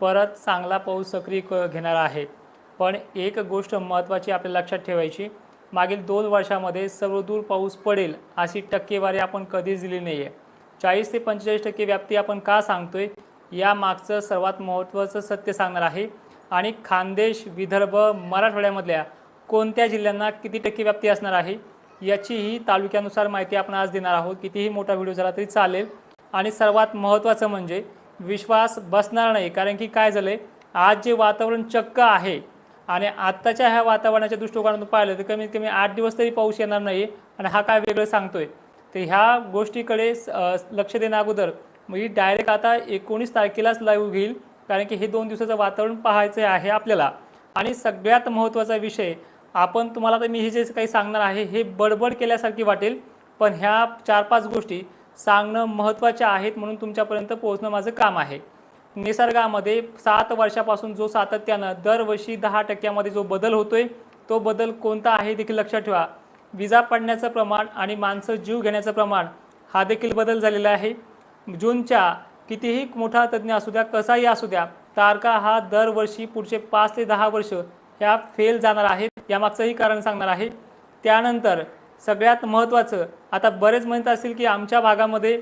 परत चांगला पाऊस सक्रिय क घेणार आहे. पण एक गोष्ट महत्त्वाची आपल्या लक्षात ठेवायची मागील दोन वर्षामध्ये सर्वदूर पाऊस पडेल अशी टक्केवारी आपण कधीच दिली नाही आहे चाळीस ते पंचेचाळीस टक्के व्याप्ती आपण का सांगतोय या मागचं सर्वात महत्त्वाचं सत्य सांगणार आहे. आणि खानदेश विदर्भ मराठवाड्यामधल्या कोणत्या जिल्ह्यांना किती टक्के व्याप्ती असणार आहे याचीही तालुक्यानुसार माहिती आपण आज देणार आहोत. कितीही मोठा व्हिडिओ झाला तरी चालेल. आणि सर्वात महत्त्वाचं म्हणजे विश्वास बसणार नाही. कारण की काय झालं आहे आज जे वातावरण चक्क आहे आणि आत्ताच्या ह्या वातावरणाच्या दृष्टिकोनातून पाहिलं तर कमीत कमी आठ दिवस तरी पाऊस येणार नाही आणि हा काय वेगळं सांगतोय? तर ह्या गोष्टीकडे स- लक्ष देण्या अगोदर मी डायरेक्ट आता एकोणीस तारखेलाच लाईव्ह घेईल कारण की हे दोन दिवसाचं वातावरण पाहायचं आहे आपल्याला. आणि सगळ्यात महत्त्वाचा विषय आपण तुम्हाला तर मी हे जे काही सांगणार आहे हे बडबड केल्यासारखी वाटेल. पण ह्या चार पाच गोष्टी सांगणं महत्त्वाच्या आहेत म्हणून तुमच्यापर्यंत पोहोचणं माझं काम आहे. निसर्गामध्ये सात वर्षापासून जो सातत्यानं दरवर्षी दहा टक्क्यामध्ये जो बदल होतोय तो बदल कोणता आहे देखील लक्षात ठेवा. विजा पडण्याचं प्रमाण आणि माणसं जीव घेण्याचं प्रमाण हा देखील बदल झालेला आहे. जूनच्या कितीही मोठा तज्ज्ञ असू द्या कसाही असू द्या तारका हा दरवर्षी पुढचे पाच ते दहा वर्ष ह्या फेल जाणार आहेत यामागचंही कारण सांगणार आहे. त्यानंतर सगळ्यात महत्त्वाचं आता बरेच म्हणत असतील की आमच्या भागामध्ये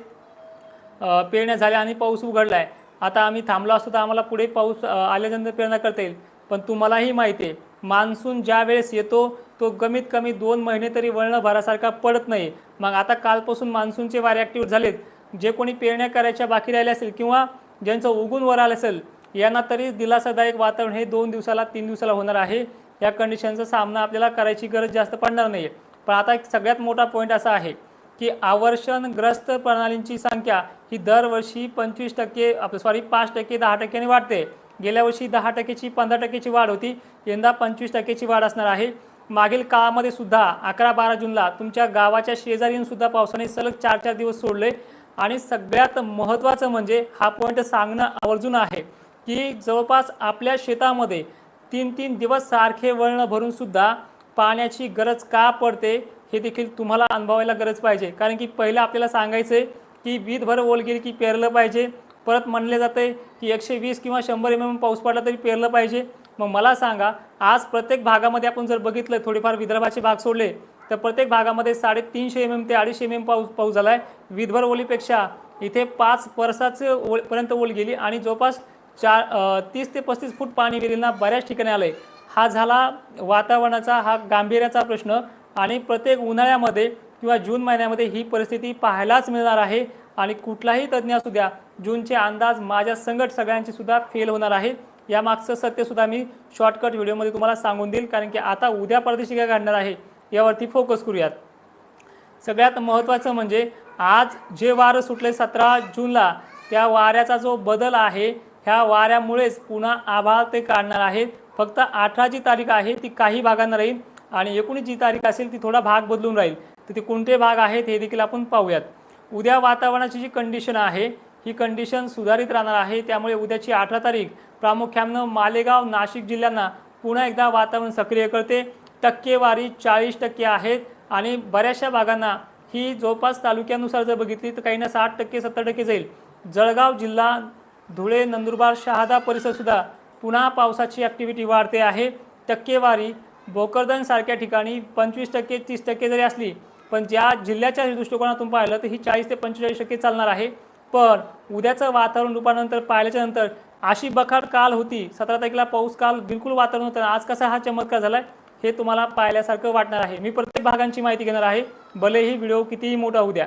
पेरण्या झाल्या आणि पाऊस उघडला आहे आता आम्ही थांबलो असतो तर आम्हाला पुढे पाऊस आल्यानंतर पेरण्या करता येईल. पण तुम्हालाही माहिती आहे मान्सून ज्या वेळेस येतो तो कमीत कमी दोन महिने तरी वळणं भरासारखा पडत नाही. मग आता कालपासून मान्सूनचे वारे ॲक्टिव्ह झालेत. जे कोणी पेरण्या करायच्या बाकी राहिल्या असेल किंवा ज्यांचं उगून वर आलं असेल यांना तरी दिलासादायक वातावरण हे दोन दिवसाला तीन दिवसाला होणार आहे. या कंडिशनचा सामना आपल्याला करायची गरज जास्त पडणार नाही पण आता एक सगळ्यात मोठा पॉईंट असा आहे की आवर्षणग्रस्त प्रणालींची संख्या ही दरवर्षी पंचवीस टक्के सॉरी पाच टक्के दहा टक्क्याने वाढते. गेल्या वर्षी दहा टक्क्याची पंधरा टक्क्याची वाढ होती. यंदा पंचवीस टक्क्याची वाढ असणार आहे. मागील काळामध्ये सुद्धा अकरा बारा जूनला तुमच्या गावाच्या शेजारीन सुद्धा पावसाने सलग चार चार दिवस सोडले. आणि सगळ्यात महत्त्वाचं म्हणजे हा पॉईंट सांगणं आवर्जून आहे की जवळपास आपल्या शेतामध्ये तीन तीन दिवस सारखे वळणं भरूनसुद्धा पाण्याची गरज का पडते हे देखील तुम्हाला अनुभवायला गरज पाहिजे. कारण की पहिलं आपल्याला सांगायचं आहे की वीजभर ओल गेली की पेरलं पाहिजे. परत म्हणले जाते की एकशे वीस किंवा शंभर एम एम पाऊस पडला तरी पेरलं पाहिजे. मग मला सांगा आज प्रत्येक भागामध्ये आपण जर बघितलं थोडेफार विदर्भाचे भाग सोडले तर प्रत्येक भागामध्ये साडेतीनशे एम एम ते अडीचशे एम एम पाऊस पाऊस झाला आहे विदभर ओलीपेक्षा इथे पाच वर्षाचं ओल पर्यंत ओल गेली आणि जवळपास चार तीस ते पस्तीस फूट पाणी विहिरींना बऱ्याच ठिकाणी आलं आहे हा झाला वातावरणाचा हा गांभीर्याचा प्रश्न. आणि प्रत्येक उन्हाळ्यामध्ये किंवा जून महिन्यामध्ये ही परिस्थिती पाहायलाच मिळणार आहे. आणि कुठलाही तज्ज्ञ असू द्या जूनचे अंदाज माझ्या संकट सगळ्यांची सुद्धा फेल होणार आहे. यामागचं सत्यसुद्धा मी शॉर्टकट व्हिडिओमध्ये तुम्हाला सांगून देईल कारण की आता उद्या परदेशी काढणार आहे यावरती फोकस करूयात. सगळ्यात महत्त्वाचं म्हणजे आज जे वारं सुटले सतरा जूनला त्या वाऱ्याचा जो बदल आहे ह्या वाऱ्यामुळेच पुन्हा आभाळ ते काढणार आहेत. फक्त अठरा जी तारीख आहे ती काही भागांना राहील आणि एकोणीस जी तारीख असेल ती थोडा भाग बदलून राहील. तर ते कोणते भाग आहेत हे देखील आपण पाहूयात. उद्या वातावरणाची जी कंडिशन आहे ही कंडिशन सुधारित राहणार आहे. त्यामुळे उद्याची अठरा तारीख प्रामुख्यानं मालेगाव नाशिक जिल्ह्यांना पुन्हा एकदा वातावरण सक्रिय करते. टक्केवारी चाळीस टक्के आहेत आणि बऱ्याचशा भागांना ही जवळपास तालुक्यानुसार जर बघितली तर काहींना साठ टक्के सत्तर टक्के जाईल. जळगाव जिल्हा धुळे नंदुरबार शहादा परिसरसुद्धा पुन्हा पावसाची ॲक्टिव्हिटी वाढते आहे. टक्केवारी भोकरदनसारख्या ठिकाणी पंचवीस टक्के तीस टक्के जरी असली पण ज्या जिल्ह्याच्या दृष्टिकोनातून पाहिलं तर ही चाळीस ते पंचेचाळीस टक्के चालणार आहे. पण उद्याचं वातावरण रूपानंतर पाहिल्याच्या नंतर अशी बखाट काल होती. सतरा तारखेला पाऊस काल बिलकुल वातावरण होतं. आज कसा हा चमत्कार झाला आहे हे तुम्हाला पाहिल्यासारखं वाटणार आहे. मी प्रत्येक भागांची माहिती घेणार आहे. भलेही व्हिडिओ कितीही मोठा होऊ द्या.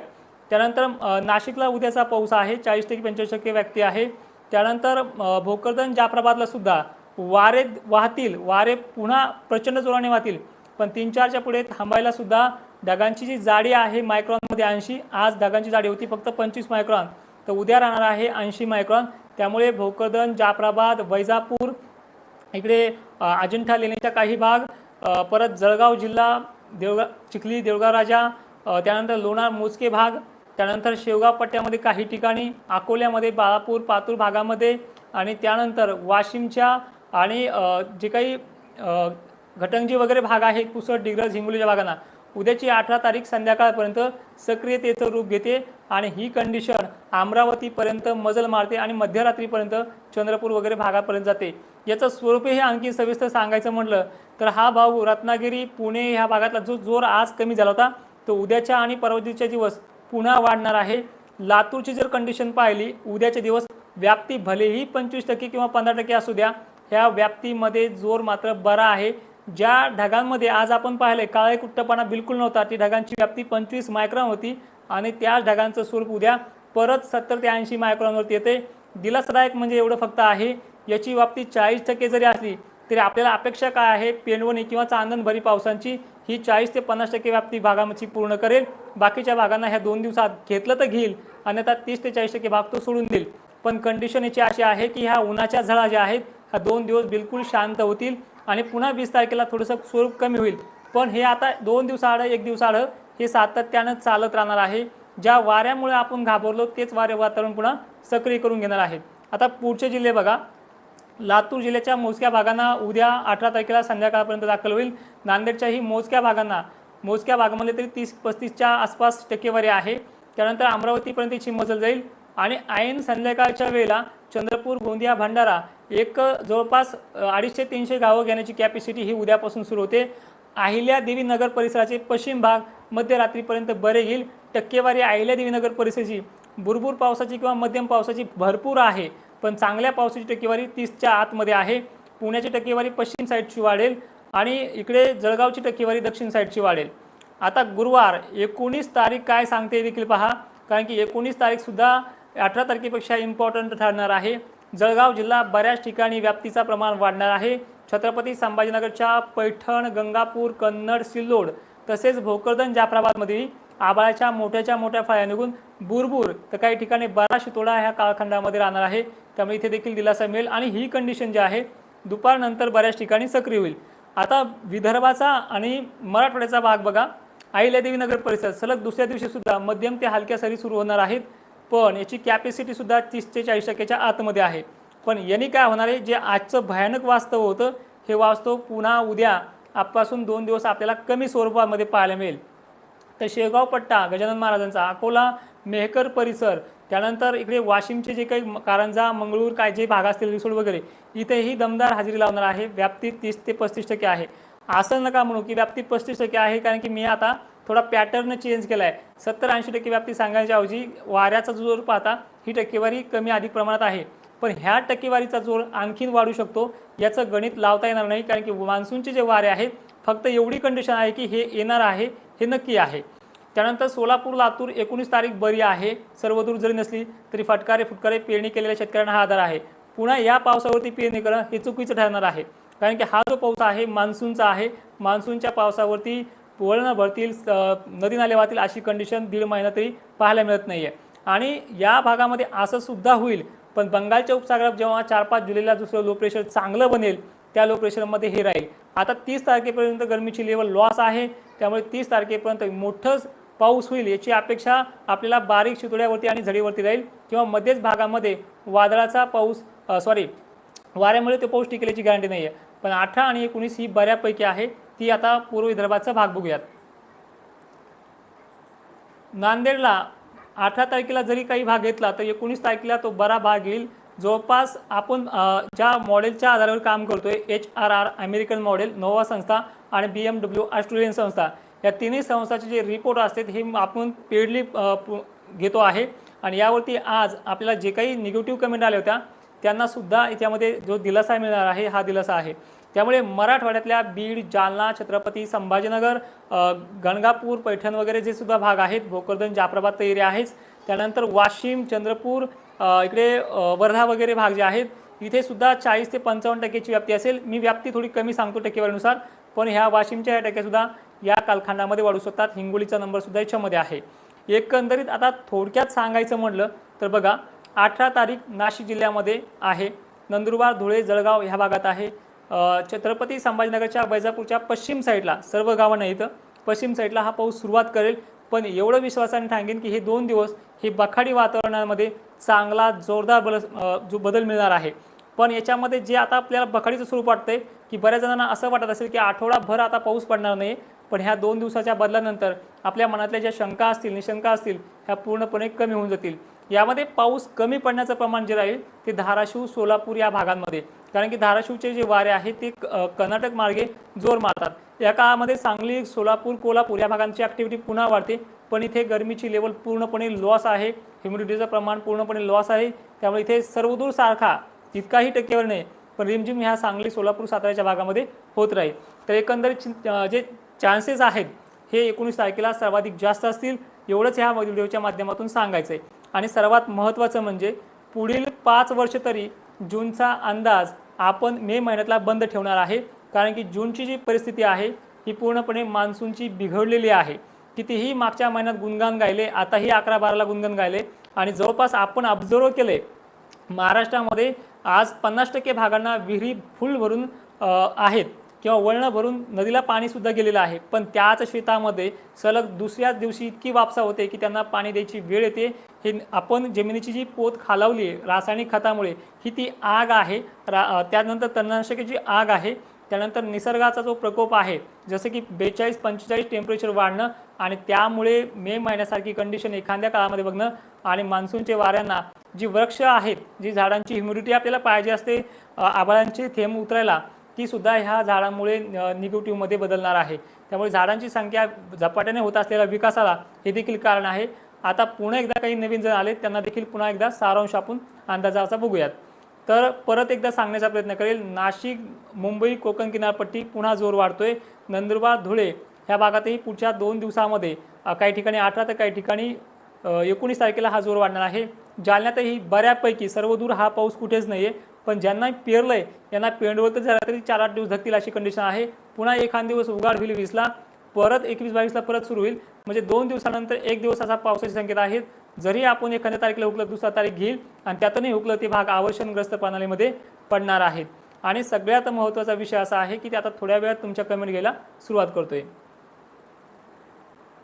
त्यानंतर नाशिकला उद्याचा पाऊस आहे. चाळीस टक्के पंचेचाळीस टक्के व्यक्ती आहे. त्यानंतर भोकरदन जाफराबादला सुद्धा वारे वाहतील वारे पुन्हा प्रचंड जोराने वाहतील. पण तीन चारच्या पुढे थांबायला सुद्धा ढगांची जी जाडी आहे मायक्रॉनमध्ये ऐंशी आज ढगांची जाडी होती फक्त पंचवीस मायक्रॉन. तर उद्या राहणार आहे ऐंशी मायक्रॉन. त्यामुळे भोकरदन जाफराबाद वैजापूर इकडे अजिंठा लेणीचा काही भाग परत जळगाव जिल्हा देवगा चिखली देवगाव राजा त्यानंतर लोणार मोजके भाग त्यानंतर शेवगाव पट्ट्यामध्ये काही ठिकाणी अकोल्यामध्ये बाळापूर पातूर भागामध्ये आणि त्यानंतर वाशिमच्या आणि जे काही घटंजी वगैरे भाग आहे पुसद डिग्रज हिंगोलीच्या भागांना उद्याची अठरा तारीख संध्याकाळपर्यंत सक्रियतेचं रूप घेते आणि ही कंडिशन अमरावतीपर्यंत मजल मारते आणि मध्यरात्रीपर्यंत चंद्रपूर वगैरे भागापर्यंत जाते. याचं स्वरूप हे आणखी सविस्तर सांगायचं म्हटलं तर हा भाऊ रत्नागिरी पुणे ह्या भागातला जो जोर आज कमी झाला होता तो उद्याच्या आणि परवाच्या दिवस पुन्हा वाढणार आहे. लातूरची जर कंडिशन पाहिली उद्याचे दिवस व्याप्ती भलेही पंचवीस टक्के किंवा पंधरा टक्के असू द्या ह्या व्याप्तीमध्ये जोर मात्र बरा आहे. ज्या ढगांमध्ये आज आपण पाहिले काळे कुट्टपणा बिलकुल नव्हता. ती ढगांची व्याप्ती पंचवीस मायक्रॉन होती आणि त्याच ढगांचं स्वरूप उद्या परत सत्तर ते ऐंशी मायक्रॉनवरती येते. दिलासदायक म्हणजे एवढं फक्त आहे. याची व्याप्ती चाळीस टक्के जरी असली तरी आपल्याला अपेक्षा काय आहे? पेंडवणी किंवा चांदणभरी पावसांची ही चाळीस ते पन्नास टक्के व्याप्ती भागाची पूर्ण करेल. बाकीच्या भागांना ह्या दोन दिवसात घेतलं तर घेईल. अन्यथा तीस ते चाळीस टक्के भाग तो सोडून देईल. पण कंडिशन याची अशी आहे की ह्या उन्हाच्या झळा ज्या आहेत ह्या दोन दिवस बिलकुल शांत होतील आणि पुन्हा वीस तारखेला थोडंसं स्वरूप कमी होईल. पण हे आता दोन दिवसाआड एक दिवसाआड हे सातत्यानं चालत राहणार आहे. ज्या वाऱ्यामुळे आपण घाबरलो तेच वारे वातावरण पुन्हा सक्रिय करून घेणार आहे. आता पुढचे जिल्हे बघा. लातूर जिल्ह्याच्या मोजक्या भागांना उद्या अठरा तारखेला संध्याकाळपर्यंत दाखल होईल. नांदेडच्याही मोजक्या भागांना मोजक्या भागामध्ये तरी तीस पस्तीसच्या आसपास टक्केवारी आहे. त्यानंतर अमरावतीपर्यंत याची मजल जाईल आणि ऐन संध्याकाळच्या वेळेला चंद्रपूर गोंदिया भंडारा एक जवळपास अडीचशे तीनशे गावं घेण्याची कॅपॅसिटी ही उद्यापासून सुरू होते. अहिल्या देवीनगर परिसराचे पश्चिम भाग मध्यरात्रीपर्यंत बरे येईल. टक्केवारी अहिल्या देवीनगर परिसराची बुरबुर पावसाची किंवा मध्यम पावसाची भरपूर आहे. पण चांगल्या पावसाची टक्केवारी तीसच्या आतमध्ये आहे. पुण्याची टक्केवारी पश्चिम साईडची वाढेल आणि इकडे जळगावची टक्केवारी दक्षिण साईडची वाढेल. आता गुरुवार एकोणीस तारीख काय सांगते देखील पहा. कारण की एकोणीस तारीखसुद्धा अठरा तारखेपेक्षा इम्पॉर्टंट ठरणार आहे. जळगाव जिल्हा बऱ्याच ठिकाणी व्याप्तीचा प्रमाण वाढणार आहे. छत्रपती संभाजीनगरच्या पैठण गंगापूर कन्नड सिल्लोड तसेच भोकरदन जाफराबादमध्ये आबाळाच्या मोठ्याच्या मोठ्या फळ्या निघून बुरबुर तर काही ठिकाणी बराच शितोडा ह्या काळखंडामध्ये राहणार आहे. त्यामुळे इथे देखील दिलासा मिळेल आणि ही कंडिशन जी आहे दुपारनंतर बऱ्याच ठिकाणी सक्रिय होईल. आता विदर्भाचा आणि मराठवाड्याचा भाग बघा. अहिल्यादेवीनगर परिसर सलग दुसऱ्या दिवशी सुद्धा मध्यम ते हलक्या सरी सुरू होणार आहेत. पण याची कॅपॅसिटी सुद्धा तीस ते चाळीस टक्क्याच्या आतमध्ये आहे. पण यांनी काय होणार आहे जे आजचं भयानक वास्तव होतं हे वास्तव पुन्हा उद्या आजपासून दोन दिवस आपल्याला कमी स्वरूपामध्ये पाहायला मिळेल. तर शेगाव पट्टा गजानन महाराजांचा अकोला मेहकर परिसर त्यानंतर इकडे वाशिमचे जे काही कारंजा मंगळूर काय जे भाग असतील रिसोड वगैरे इथेही दमदार हजेरी लावणार आहे. व्याप्ती तीस ते पस्तीस टक्के आहे. असं नका म्हणू की व्याप्ती पस्तीस टक्के आहे कारण की मी आता थोडा पॅटर्न चेंज केला आहे सत्तर ऐंशी टक्के व्याप्ती सांगायच्या ऐवजी वाऱ्याचा जोर पाहता ही टक्केवारी कमी अधिक प्रमाणात आहे. पण ह्या टक्केवारीचा जोर आणखीन वाढू शकतो याचं गणित लावता येणार नाही कारण की मान्सूनचे जे वारे आहेत फक्त एवढी कंडिशन आहे की हे येणार आहे हे नक्की आहे. त्यानंतर सोलापूर लातूर एकोणीस तारीख बरी आहे. सर्वदूर जरी नसली तरी फटकारे फुटकारे पेरणी केलेल्या शेतकऱ्यांना हा आधार आहे. पुन्हा या पावसावरती पेरणी करणं हे चुकीचं ठरणार आहे. कारण की हा जो पाऊस आहे मान्सूनचा आहे मान्सूनच्या पावसावरती वळणं भरतील नदी नाले वाहतील अशी कंडिशन दीड महिना तरी पाहायला मिळत नाही आहे आणि या भागामध्ये असं सुद्धा होईल पण बंगालच्या उपसागरात जेव्हा चार पाच जुलैला दुसरं लो प्रेशर चांगलं बनेल त्या लो प्रेशरमध्ये हे राहील. आता तीस तारखेपर्यंत गरमीची लेवल लॉस आहे. त्यामुळे तीस तारखेपर्यंत मोठंच पाऊस होईल याची अपेक्षा आपल्याला बारीक शितोड्यावरती आणि झडीवरती राहील किंवा मध्येच भागामध्ये वादळाचा पाऊस सॉरी वाऱ्यामुळे तो पाऊस टिकल्याची गॅरंटी नाही आहे पण अठरा आणि एकोणीस ही बऱ्यापैकी आहे. ती आता पूर्व विदर्भाचा भाग बघूयात. नांदेडला अठरा तारखेला जरी काही भाग घेतला तर एकोणीस तारखेला तो बरा भाग येईल. जवळपास आपण ज्या मॉडेलच्या आधारावर काम करतोय H R R American model Nova संस्था आणि बी एम डब्ल्यू ऑस्ट्रेलियन संस्था या तिन्ही संस्थाचे जे रिपोर्ट असतात हे आपण पेडली घेतो आहे. आणि यावरती आज आपल्याला जे काही निगेटिव्ह कमेंट आल्या होत्या त्यांनासुद्धा याच्यामध्ये जो दिलासा मिळणार आहे हा दिलासा आहे. त्यामुळे मराठवाड्यातल्या बीड जालना छत्रपती संभाजीनगर गणगापूर पैठण वगैरे जे सुद्धा भाग आहेत भोकरदन जाफराबाद तर एरिया आहेच. त्यानंतर वाशिम चंद्रपूर इकडे वर्धा वगैरे भाग जे आहेत इथे सुद्धा चाळीस ते पंचावन्न टक्क्याची व्याप्ती असेल. मी व्याप्ती थोडी कमी सांगतो टक्केवारीनुसार पण ह्या वाशिमच्या ह्या टक्क्यासुद्धा या कालखंडामध्ये वाढू शकतात. हिंगोलीचा नंबरसुद्धा याच्यामध्ये आहे. एकंदरीत आता थोडक्यात सांगायचं म्हटलं तर बघा अठरा तारीख नाशिक जिल्ह्यामध्ये आहे. नंदुरबार धुळे जळगाव ह्या भागात आहे. छत्रपती संभाजीनगरच्या वैजापूरच्या पश्चिम साईडला सर्व गावांना इथं. पश्चिम साईडला हा पाऊस सुरुवात करेल. पण एवढं विश्वासाने सांगेन की हे दोन दिवस हे बखाडी वातावरणामध्ये चांगला जोरदार बल जो बदल मिळणार आहे. पण याच्यामध्ये जे आता आपल्याला बखाडीचं स्वरूप वाटतंय की बऱ्याच जणांना असं वाटत असेल की आठवडाभर आता पाऊस पडणार नाही पण ह्या दोन दिवसाच्या बदलानंतर आपल्या मनातल्या ज्या शंका असतील निशंका असतील ह्या पूर्णपणे कमी होऊन जातील. यामध्ये पाऊस कमी पडण्याचं प्रमाण जे राहील ते धाराशिव सोलापूर या भागांमध्ये. कारण की धाराशिवचे जे वारे आहेत ते क- कर्नाटक मार्गे जोर मारतात. या काळामध्ये सांगली सोलापूर कोल्हापूर या भागांची ॲक्टिव्हिटी पुन्हा वाढते. पण इथे गरमीची लेवल पूर्णपणे लॉस आहे. ह्युमिडिटीचं प्रमाण पूर्णपणे लॉस आहे. त्यामुळे इथे सर्वदूर सारखा इतकाही टक्केवर नाही. पण रिमझिम ह्या सांगली सोलापूर साताऱ्याच्या भागामध्ये होत राहील. तर एकंदरीत चिं- जे चान्सेस आहेत. हे एकोणीस तारखेला सर्वाधिक जास्त असतील. एवढंच ह्या व्हिडिओच्या माध्यमातून सांगायचं आहे आणि सर्वात महत्त्वाचं म्हणजे पुढील पाच वर्ष तरी जूनचा अंदाज आपण मे महिन्यातला बंद ठेवणार आहे. कारण की जूनची जी परिस्थिती आहे ही पूर्णपणे मान्सूनची बिघडलेली आहे. कितीही मागच्या महिन्यात गुणगान गायले आताही अकरा बाराला गुणगान गायले. आणि जवळपास आपण ऑब्झर्व केले महाराष्ट्रामध्ये आज पन्नास टक्के भागांना विहिरी फुल भरून आहेत. किंवा वळणं भरून नदीला पाणीसुद्धा गेलेलं आहे. पण त्याच शेतामध्ये सलग दुसऱ्याच दिवशी इतकी वापसा होते की त्यांना पाणी द्यायची वेळ येते. हे आपण जमिनीची जी पोत खालावली आहे रासायनिक खतामुळे ही ती आग आहे. रा त्यानंतर तणनाशकाची आग आहे. त्यानंतर निसर्गाचा जो प्रकोप आहे जसं की बेचाळीस पंचेचाळीस टेम्परेचर वाढणं आणि त्यामुळे मे महिन्यासारखी कंडिशन एखाद्या काळामध्ये बघणं आणि मान्सूनच्या वाऱ्यांना जी वृक्ष आहेत जी झाडांची ह्युमिडिटी आपल्याला पाहिजे असते आभाळांचे थेंब उतरायला ती सुद्धा ह्या झाडांमुळे निगेटिव्हमध्ये बदलणार आहे. त्यामुळे झाडांची संख्या झपाट्याने होत असलेल्या विकासाला हे देखील कारण आहे. आता पुन्हा एकदा काही नवीन जण आले त्यांना देखील पुन्हा एकदा सारांश आपण अंदाजाचा बघूयात. तर परत एकदा सांगण्याचा प्रयत्न करेल नाशिक मुंबई कोकण किनारपट्टी पुन्हा जोर वाढतोय. नंदुरबार धुळे ह्या भागातही पुढच्या दोन दिवसामध्ये काही ठिकाणी अठरा तर काही ठिकाणी एकोणीस तारखेला हा जोर वाढणार आहे. जालन्यातही बऱ्यापैकी सर्वदूर हा पाऊस कुठेच नाही आहे पण ज्यांना आहे यांना पेंडवल तर झाला तरी चार आठ दिवस धकतील अशी कंडिशन आहे. पुन्हा एखाद दिवस उघाड होईल वीसला परत एकवीस बावीसला परत सुरू होईल. म्हणजे दोन दिवसानंतर एक दिवस असा पावसाची संकेत आहेत जरी आपण एखाद्या तारखेला हुकलं दुसरा तारीख घेईल आणि त्यातूनही हुकलं ते भाग आवर्षणग्रस्त प्रणालीमध्ये पडणार आहेत. आणि सगळ्यात महत्त्वाचा विषय असा आहे की ते आता थोड्या वेळात तुमच्या कमेंट घ्यायला सुरुवात करतोय.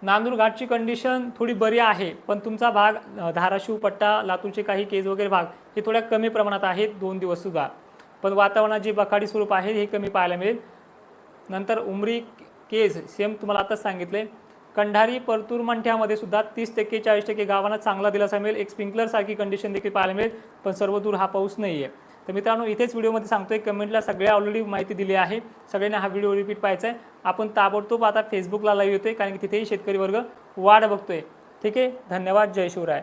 नांदूर घाटची कंडिशन थोडी बरी आहे पण तुमचा भाग धाराशिव पट्टा लातूरचे काही केज वगैरे भाग हे थोड्या कमी प्रमाणात आहेत दोन दिवस सुद्धा. पण वातावरणात जे बखाडी स्वरूप आहे हे कमी पाहायला मिळेल. नंतर उमरी केज सेम तुम्हाला आताच सांगितले. कंढारी परतूर मंठ्यामध्ये सुद्धा तीस टक्के चाळीस टक्के गावांना चांगला दिलासा मिळेल. एक स्प्रिंकलरसारखी कंडिशन देखील पाहायला मिळेल पण सर्वदूर हा पाऊस नाही आहे तर मित्रांनो इथेच व्हिडिओमध्ये सांगतोय कमेंटला सगळ्या ऑलरेडी माहिती दिली आहे. सगळ्यांना हा व्हिडिओ रिपीट पाहायचा आहे आपण ताबडतोब आता फेसबुकला लाईव्ह येतोय कारण की तिथेही शेतकरी वर्ग वाढ बघतोय. ठीक आहे? धन्यवाद. जय शिवराय.